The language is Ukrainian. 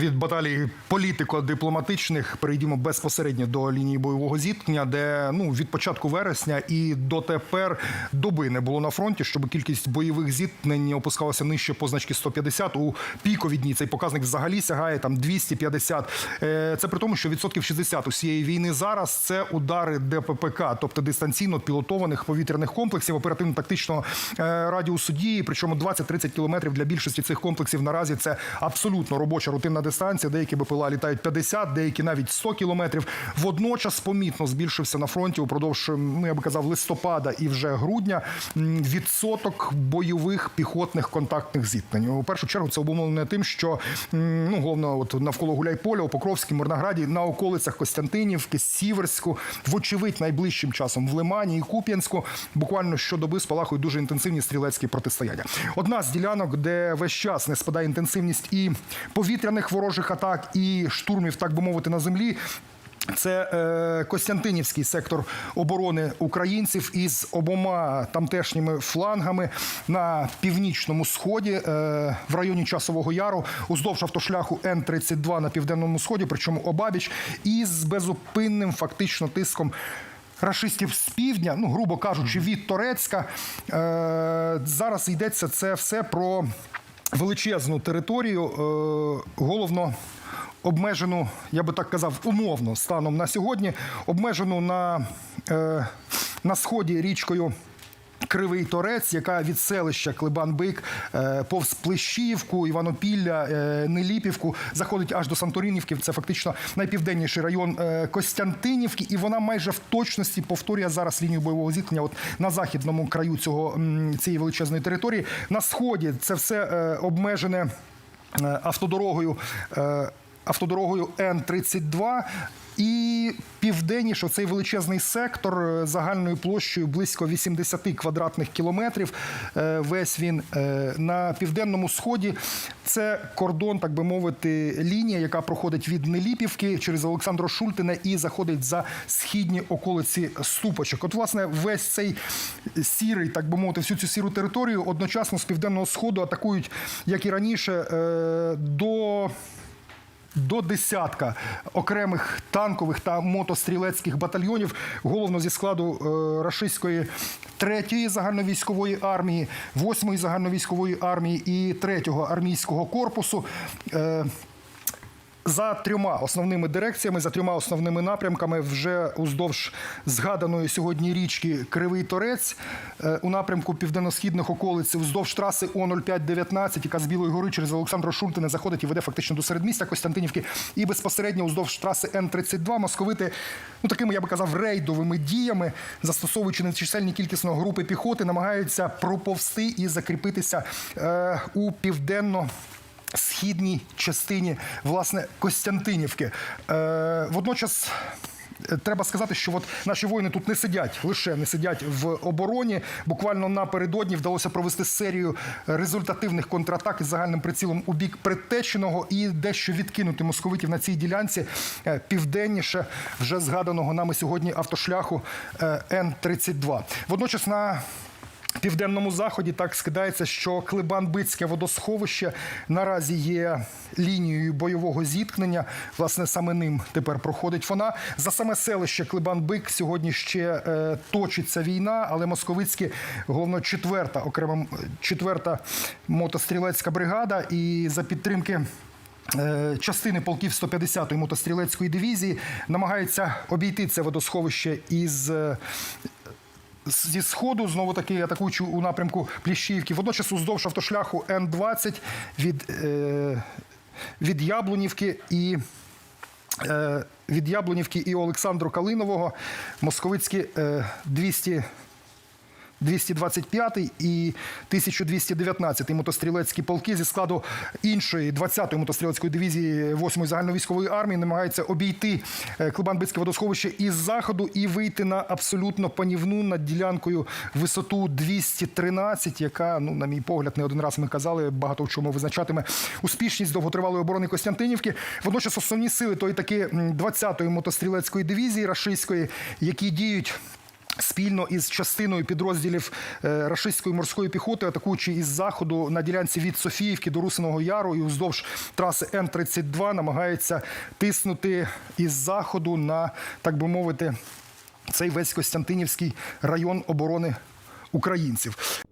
Від баталії політико-дипломатичних перейдімо безпосередньо до лінії бойового зіткнення, де ну від початку вересня і дотепер доби не було на фронті, щоб кількість бойових зіткнень опускалася нижче позначки 150. У пікові дні цей показник взагалі сягає там 250. Е, Це при тому, що відсотків 60 усієї війни зараз це удари ДППК, тобто дистанційно пілотованих повітряних комплексів оперативно-тактичного е, радіусу дії. Причому 20-30 кілометрів для більшості цих комплексів наразі це абсолютно робоча рутинна дистанція. Деякі БПЛА літають 50, деякі навіть 100 кілометрів. Водночас помітно збільшився на фронті упродовж, ну я би казав, листопада і вже грудня відсоток бойових піхотних контактних зіткнень. У першу чергу це обумовлено тим, що ну головно, от навколо Гуляйполя, у Покровській, Мирнограді, на околицях Костянтинівки, Сіверську, вочевидь, найближчим часом в Лимані і Куп'янську. Буквально щодоби спалахують дуже інтенсивні стрілецькі протистояння. Одна з ділянок, де весь час не спадає інтенсивність і повітряних ворожих атак, і штурмів, так би мовити, на землі. Це е, Костянтинівський сектор оборони українців із обома тамтешніми флангами на північному сході е, в районі Часового Яру, уздовж автошляху Н-32 на південному сході, причому обабіч, із безупинним фактично тиском. Рашистів з півдня, ну грубо кажучи, від Торецька. Е, зараз йдеться це все про величезну територію, е, головно обмежену, я би так казав, умовно станом на сьогодні, обмежену на, е, на сході річкою. Кривий Торець, яка від селища Клебан-Бик е, повз Плещіївку, Іванопілля, е, Неліпівку заходить аж до Санторинівки. Це фактично найпівденніший район е, Костянтинівки, і вона майже в точності повторює зараз лінію бойового зіткнення. От на західному краю цього цієї величезної території. На сході це все обмежене е, автодорогою. е, Н-32 і південніше цей величезний сектор е, загальною площею близько 80 квадратних кілометрів. Е, Весь він е, на південному сході. Це кордон, так би мовити, лінія, яка проходить від Неліпівки через Олександро Шультине і заходить за східні околиці Ступочок. От, власне, весь цей сірий, так би мовити, всю цю сіру територію одночасно з південного сходу атакують, як і раніше, до до десятка окремих танкових та мотострілецьких батальйонів, головно зі складу е, рашистської третьої загальновійськової армії, восьмої загальновійськової армії і третього армійського корпусу. За трьома основними дирекціями, за трьома основними напрямками, вже уздовж згаданої сьогодні річки Кривий Торець е, у напрямку південно-східних околиць, уздовж траси О-0519, яка з Білої гори через Олександра Шультине заходить і веде фактично до середмістя Костянтинівки, і безпосередньо уздовж траси Н-32 московити, ну такими я би казав, рейдовими діями, застосовуючи нечисельні кількісно групи піхоти, намагаються проповсти і закріпитися е, у південно східній частині власне Костянтинівки. Е, водночас. е, Треба сказати, що от наші воїни тут не сидять, лише не сидять в обороні. Буквально напередодні вдалося провести серію результативних контратак із загальним прицілом у бік Предтеченого і дещо відкинути московитів на цій ділянці е, південніше вже згаданого нами сьогодні автошляху е, Н-32. Водночас на південному заході так скидається, що Клебан-Бицьке водосховище наразі є лінією бойового зіткнення. Власне, саме ним тепер проходить вона. За саме селище Клебан-Бик сьогодні ще е, точиться війна, але московицькі, головно, четверта окрема четверта мотострілецька бригада, і за підтримки. е, Частини полків 150-ї мотострілецької дивізії намагаються обійти це водосховище із е, зі сходу, знову таки атакуючи у напрямку Пліщівки. Водночас уздовж автошляху Н-20 від, е, від Яблунівки і. е, Від Яблунівки і Олександру Калинового московицькі е, 200 225 і 1219 мотострілецькі полки зі складу іншої 20-ї мотострілецької дивізії 8-ї загальновійськової армії намагаються обійти е, Клебан-Бицьке водосховище із заходу і вийти на абсолютно панівну над ділянкою висоту 213, яка, ну на мій погляд, не один раз ми казали, багато в чому визначатиме успішність довготривалої оборони Костянтинівки. Водночас основні сили тої таки м, 20-ї мотострілецької дивізії рашистської, які діють Спільно із частиною підрозділів е, рашистської морської піхоти, атакуючи із заходу на ділянці від Софіївки до Русиного Яру і уздовж траси Н-32, намагається тиснути із заходу на, так би мовити, цей весь Костянтинівський район оборони українців.